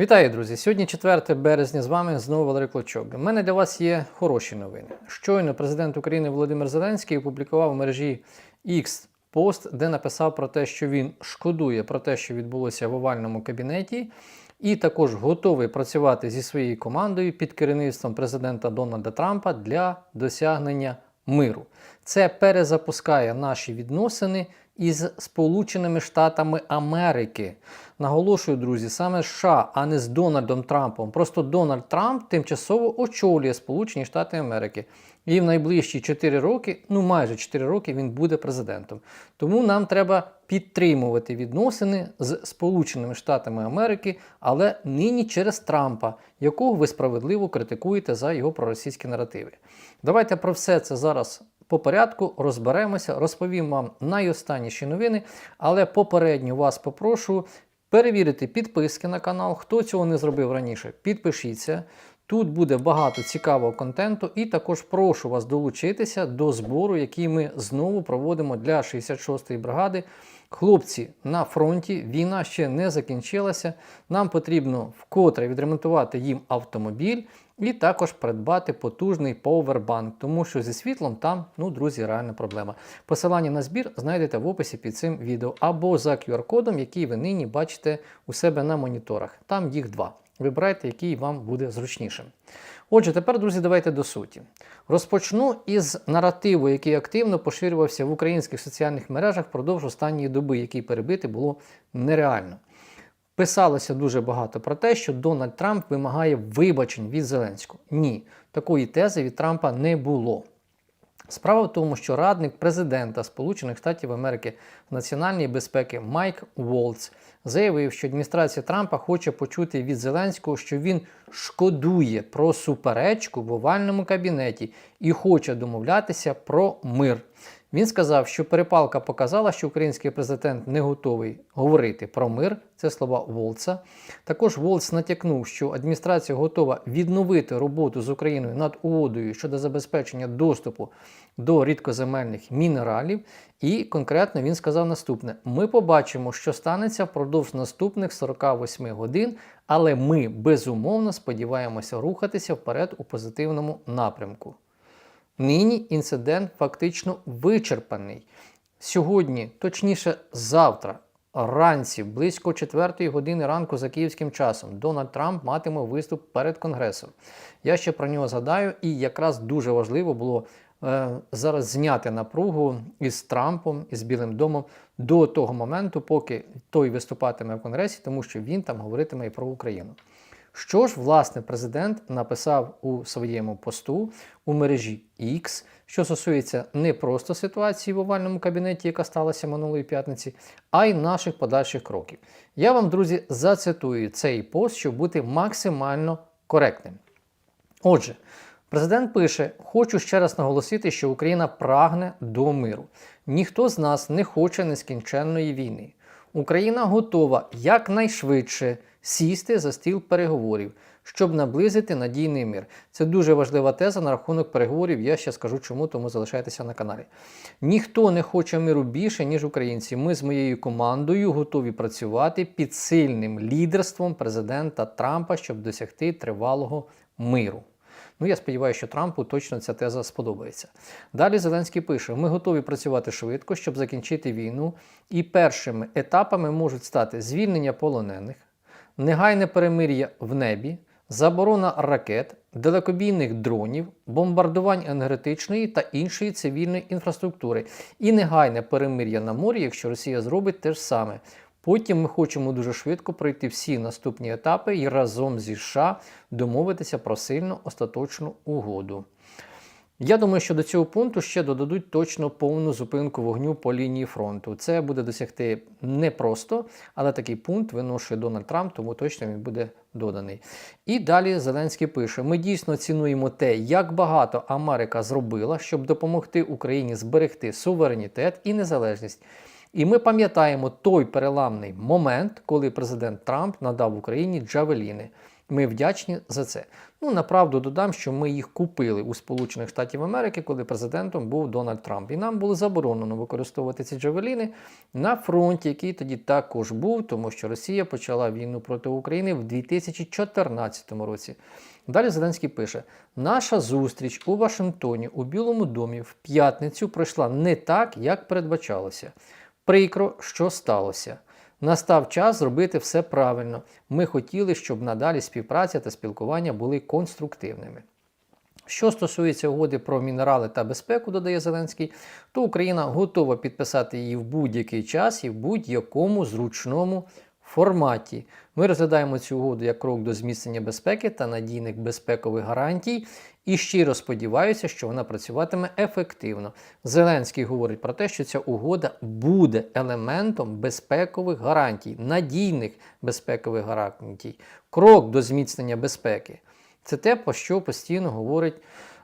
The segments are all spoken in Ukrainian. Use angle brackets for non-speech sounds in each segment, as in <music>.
Вітаю, друзі! Сьогодні 4 березня з вами знову Валерій Клочок. У мене для вас є хороші новини. Щойно президент України Володимир Зеленський опублікував в мережі X пост, де написав про те, що він шкодує про те, що відбулося в овальному кабінеті, і також готовий працювати зі своєю командою під керівництвом президента Дональда Трампа для досягнення миру. Це перезапускає наші відносини із Сполученими Штатами Америки. Наголошую, друзі, саме США, а не з Дональдом Трампом. Просто Дональд Трамп тимчасово очолює Сполучені Штати Америки. І в найближчі 4 роки, ну майже 4 роки, він буде президентом. Тому нам треба підтримувати відносини з Сполученими Штатами Америки, але нині через Трампа, якого ви справедливо критикуєте за його проросійські наративи. Давайте про все це зараз по порядку розберемося, розповім вам найостанніші новини, але попередньо вас попрошу перевірити підписки на канал. Хто цього не зробив раніше, підпишіться. Тут буде багато цікавого контенту, і також прошу вас долучитися до збору, який ми знову проводимо для 66-ї бригади. Хлопці на фронті, війна ще не закінчилася. Нам потрібно вкотре відремонтувати їм автомобіль і також придбати потужний повербанк, тому що зі світлом там, ну, друзі, реальна проблема. Посилання на збір знайдете в описі під цим відео або за QR-кодом, який ви нині бачите у себе на моніторах. Там їх два. Вибирайте, який вам буде зручнішим. Отже, тепер, друзі, давайте до суті. Розпочну із наративу, який активно поширювався в українських соціальних мережах впродовж останньої доби, який перебити було нереально. Писалося дуже багато про те, що Дональд Трамп вимагає вибачень від Зеленського. Ні, такої тези від Трампа не було. Справа в тому, що радник президента Сполучених Штатів Америки з національної безпеки Майк Волц заявив, що адміністрація Трампа хоче почути від Зеленського, що він шкодує про суперечку в овальному кабінеті і хоче домовлятися про мир. Він сказав, що перепалка показала, що український президент не готовий говорити про мир. Це слова Волца. Також Волц натякнув, що адміністрація готова відновити роботу з Україною над угодою щодо забезпечення доступу до рідкоземельних мінералів. І конкретно він сказав наступне: ми побачимо, що станеться впродовж наступних 48 годин, але ми безумовно сподіваємося рухатися вперед у позитивному напрямку. Нині інцидент фактично вичерпаний. Сьогодні, точніше, завтра, ранці, близько 4 години ранку за київським часом, Дональд Трамп матиме виступ перед Конгресом. Я ще про нього згадаю, і якраз дуже важливо було е, зараз зняти напругу із Трампом, із Білим домом до того моменту, поки той виступатиме в Конгресі, тому що він там говоритиме і про Україну. Що ж, власне, президент написав у своєму посту у мережі X, що стосується не просто ситуації в овальному кабінеті, яка сталася минулої п'ятниці, а й наших подальших кроків. Я вам, друзі, зацитую цей пост, щоб бути максимально коректним. Отже, президент пише: Хочу ще раз наголосити, що Україна прагне до миру. Ніхто з нас не хоче нескінченної війни. Україна готова якнайшвидше сісти за стіл переговорів, щоб наблизити надійний мир. Це дуже важлива теза на рахунок переговорів. Я ще скажу чому, тому залишайтеся на каналі. Ніхто не хоче миру більше, ніж українці. Ми з моєю командою готові працювати під сильним лідерством президента Трампа, щоб досягти тривалого миру. Ну, я сподіваюся, що Трампу точно ця теза сподобається. Далі Зеленський пише: ми готові працювати швидко, щоб закінчити війну, і першими етапами можуть стати звільнення полонених, негайне перемир'я в небі, заборона ракет, далекобійних дронів, бомбардувань енергетичної та іншої цивільної інфраструктури, і негайне перемир'я на морі, якщо Росія зробить те ж саме. Потім ми хочемо дуже швидко пройти всі наступні етапи і разом зі США домовитися про сильну остаточну угоду. Я думаю, що до цього пункту ще додадуть точно повну зупинку вогню по лінії фронту. Це буде досягти непросто, але такий пункт виношує Дональд Трамп, тому точно він буде доданий. І далі Зеленський пише: ми дійсно цінуємо те, як багато Америка зробила, щоб допомогти Україні зберегти суверенітет і незалежність. І ми пам'ятаємо той переламний момент, коли президент Трамп надав Україні Джавеліни. Ми вдячні за це. Ну, направду додам, що ми їх купили у Сполучених Штатів Америки, коли президентом був Дональд Трамп. І нам було заборонено використовувати ці джавеліни на фронті, який тоді також був, тому що Росія почала війну проти України в 2014 році. Далі Зеленський пише: наша зустріч у Вашингтоні у Білому домі в п'ятницю пройшла не так, як передбачалося. Прикро, що сталося. Настав час зробити все правильно. Ми хотіли, щоб надалі співпраця та спілкування були конструктивними. Що стосується угоди про мінерали та безпеку, додає Зеленський, то Україна готова підписати її в будь-який час і в будь-якому зручному форматі. Ми розглядаємо цю угоду як крок до зміцнення безпеки та надійних безпекових гарантій. І щиро сподіваюся, що вона працюватиме ефективно. Зеленський говорить про те, що ця угода буде елементом безпекових гарантій, надійних безпекових гарантій, крок до зміцнення безпеки. Це те, про що постійно говорить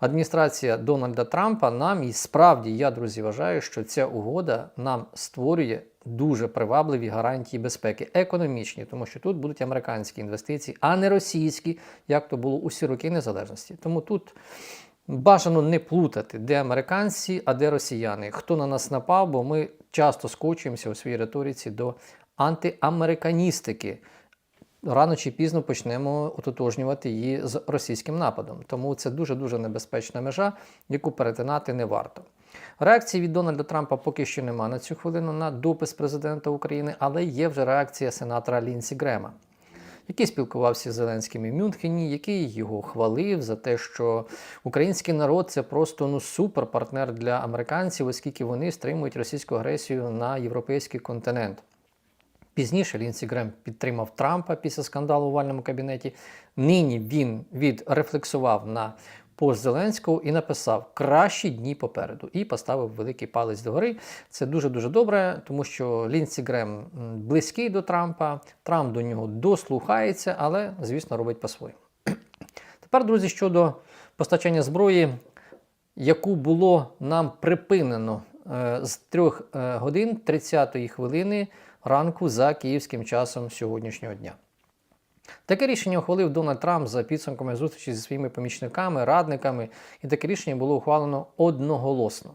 адміністрація Дональда Трампа. Нам і справді я, друзі, вважаю, що ця угода нам створює дуже привабливі гарантії безпеки, економічні, тому що тут будуть американські інвестиції, а не російські, як то було усі роки незалежності. Тому тут. Бажано не плутати, де американці, а де росіяни. Хто на нас напав, бо ми часто скочуємося у своїй риториці до антиамериканістики. Рано чи пізно почнемо ототожнювати її з російським нападом. Тому це дуже-дуже небезпечна межа, яку перетинати не варто. Реакції від Дональда Трампа поки що нема на цю хвилину на допис президента України, але є вже реакція сенатора Лінсі Грема, який спілкувався з Зеленським в Мюнхені, який його хвалив за те, що український народ це просто ну суперпартнер для американців, оскільки вони стримують російську агресію на європейський континент. Пізніше Лінсі Грем підтримав Трампа після скандалу у вальному кабінеті. Нині він відрефлексував на пост Зеленського і написав кращі дні попереду і поставив великий палець догори. Це дуже дуже добре, тому що Лінсі Грем близький до Трампа, Трамп до нього дослухається, але, звісно, робить по-своєму. <clears throat> Тепер, друзі, щодо постачання зброї, яку було нам припинено е, з 3 годин 30 хвилини ранку за київським часом сьогоднішнього дня. Таке рішення ухвалив Дональд Трамп за підсумками зустрічі зі своїми помічниками, радниками, і таке рішення було ухвалено одноголосно.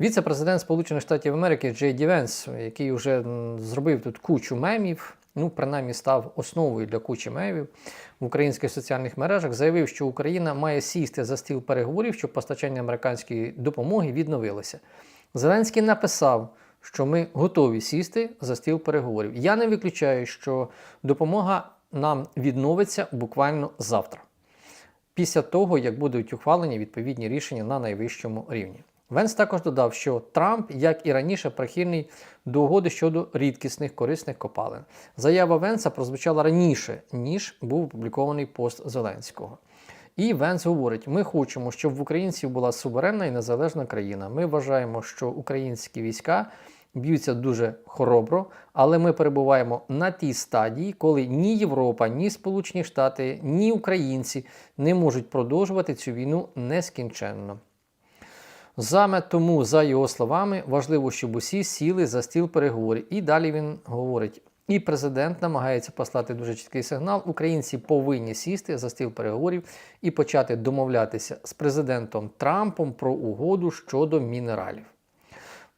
Віце-президент Сполучених Штатів Америки Джей Ді Венс, який вже зробив тут кучу мемів, ну, принаймні став основою для кучі мемів в українських соціальних мережах, заявив, що Україна має сісти за стіл переговорів, щоб постачання американської допомоги відновилося. Зеленський написав що ми готові сісти за стіл переговорів. Я не виключаю, що допомога нам відновиться буквально завтра, після того, як будуть ухвалені відповідні рішення на найвищому рівні. Венс також додав, що Трамп, як і раніше, прихильний до угоди щодо рідкісних корисних копалин. Заява Венса прозвучала раніше, ніж був опублікований пост Зеленського. І Венс говорить: ми хочемо, щоб в українців була суверенна і незалежна країна. Ми вважаємо, що українські війська б'ються дуже хоробро, але ми перебуваємо на тій стадії, коли ні Європа, ні Сполучені Штати, ні українці не можуть продовжувати цю війну нескінченно. Саме тому, за його словами, важливо, щоб усі сіли за стіл переговорів. І далі він говорить. І президент намагається послати дуже чіткий сигнал. Українці повинні сісти за стіл переговорів і почати домовлятися з президентом Трампом про угоду щодо мінералів.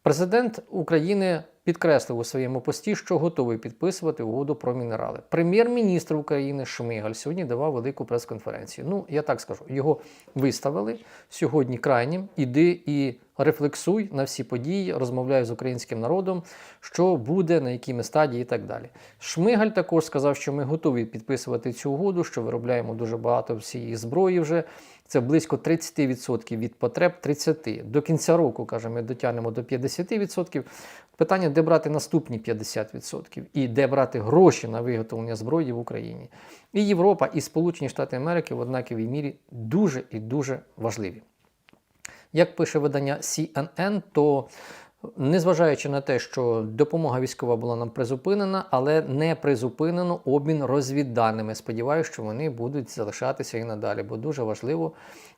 Президент України підкреслив у своєму пості, що готовий підписувати угоду про мінерали. Прем'єр-міністр України Шмигаль сьогодні давав велику прес-конференцію. Ну, я так скажу, його виставили сьогодні крайнім. Іди і рефлексуй на всі події, розмовляй з українським народом, що буде, на якій стадії і так далі. Шмигаль також сказав, що ми готові підписувати цю угоду, що виробляємо дуже багато всієї зброї вже. Це близько 30% від потреб 30%. До кінця року, каже, ми дотягнемо до 50%. Питання, де брати наступні 50% і де брати гроші на виготовлення зброї в Україні. І Європа, і Сполучені Штати Америки в однаковій мірі дуже і дуже важливі. Як пише видання CNN, то Незважаючи на те, що допомога військова була нам призупинена, але не призупинено обмін розвідданими. Сподіваюся, що вони будуть залишатися і надалі, бо дуже важливо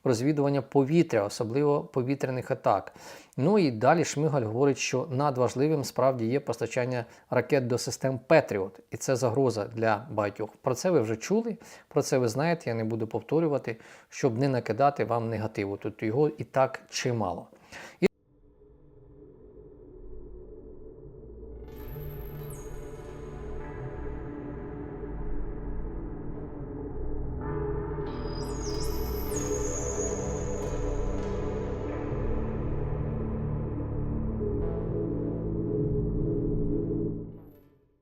розвідування повітря, особливо повітряних атак. Ну і далі Шмигаль говорить, що надважливим справді є постачання ракет до систем Петріот, і це загроза для багатьох. Про це ви вже чули, про це ви знаєте. Я не буду повторювати, щоб не накидати вам негативу. Тут його і так чимало.